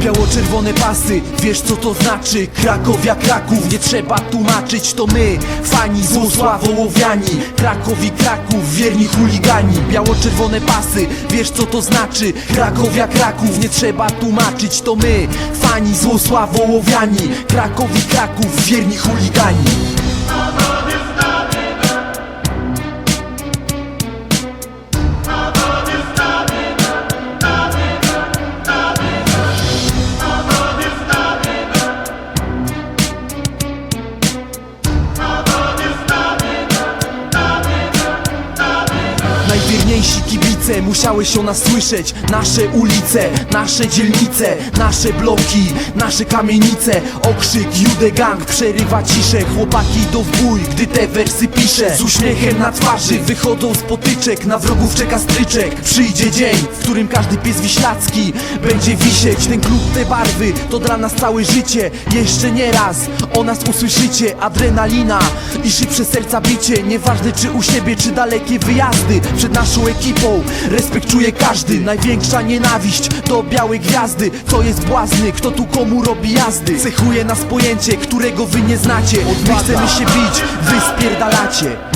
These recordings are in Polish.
Biało-czerwone pasy, wiesz co to znaczy? Krakowia, Kraków, nie trzeba tłumaczyć To my, fani Złosławołowiani Krakowi, Kraków, wierni chuligani. Biało-czerwone pasy, wiesz co to znaczy? Krakowia, Kraków, nie trzeba tłumaczyć To my, fani Złosławołowiani Krakowi, Kraków, wierni chuligani qui kibice musiały się o nas słyszeć. Nasze ulice, nasze dzielnice, nasze bloki, nasze kamienice. Okrzyk Jude Gang przerywa ciszę. Chłopaki idą w bój, gdy te wersy piszę. Z uśmiechem na twarzy wychodzą z potyczek. Na wrogów czeka stryczek. Przyjdzie dzień, w którym każdy pies wiślacki Będzie wisieć. Ten klub, te barwy, to dla nas całe życie. Jeszcze nie raz o nas usłyszycie. Adrenalina i szybsze serca bicie. Nieważne czy u siebie, czy dalekie wyjazdy. Przed naszą ekipą respektuje każdy. Największa nienawiść do białej gwiazdy. To jest błazny, kto tu komu robi jazdy? Cechuje nas pojęcie, którego wy nie znacie. My chcemy się bić, wy spierdalacie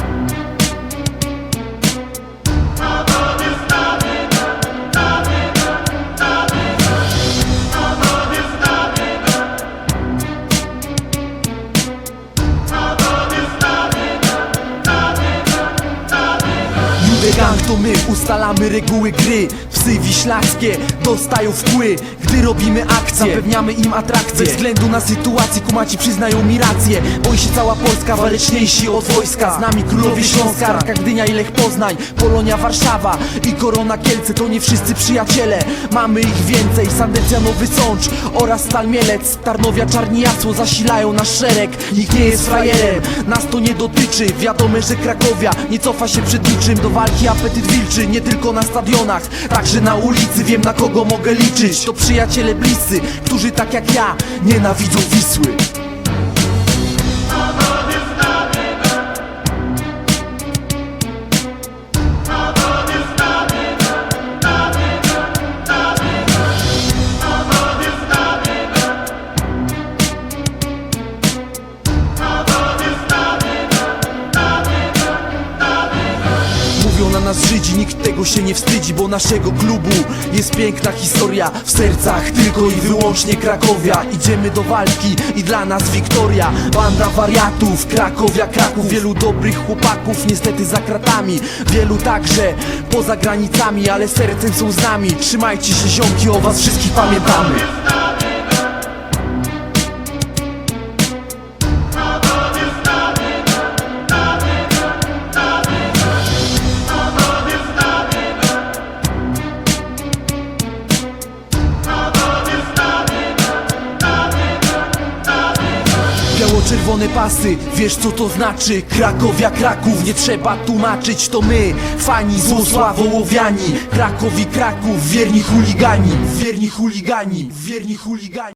Jude Gang to my, ustalamy reguły gry. Psy wiślackie dostają wpły Gdy robimy akcje, zapewniamy im atrakcje. Bez względu na sytuację, kumaci przyznają mi rację. Boi się cała Polska, waleczniejsi od wojska. Z nami królowie Śląska, Arka Gdynia i Lech Poznań. Polonia Warszawa i Korona Kielce To nie wszyscy przyjaciele, mamy ich więcej Sandecja Nowy Sącz oraz Stal Mielec. Tarnowia Czarni Jasło zasilają nasz szereg. Nikt nie jest frajerem, nas to nie dotyczy. Wiadome, że Krakowia nie cofa się przed niczym. Do walki apetyt wilczy, nie tylko na stadionach Także na ulicy wiem na kogo mogę liczyć. To przyjaciele bliscy, którzy tak jak ja nienawidzą Wisły nas Żydzi, nikt tego się nie wstydzi Bo naszego klubu jest piękna historia W sercach tylko i wyłącznie Krakowia. Idziemy do walki i dla nas wiktoria. Banda wariatów, Krakowia, Kraków. Wielu dobrych chłopaków, niestety za kratami. Wielu także poza granicami Ale sercem są z nami. Trzymajcie się ziomki, o was wszystkich pamiętamy Biało-czerwone pasy, wiesz co to znaczy? Krakowia, Kraków, nie trzeba tłumaczyć To my, fani Złosławołowiani Krakowi, Kraków, wierni chuligani. Wierni chuligani, wierni chuligani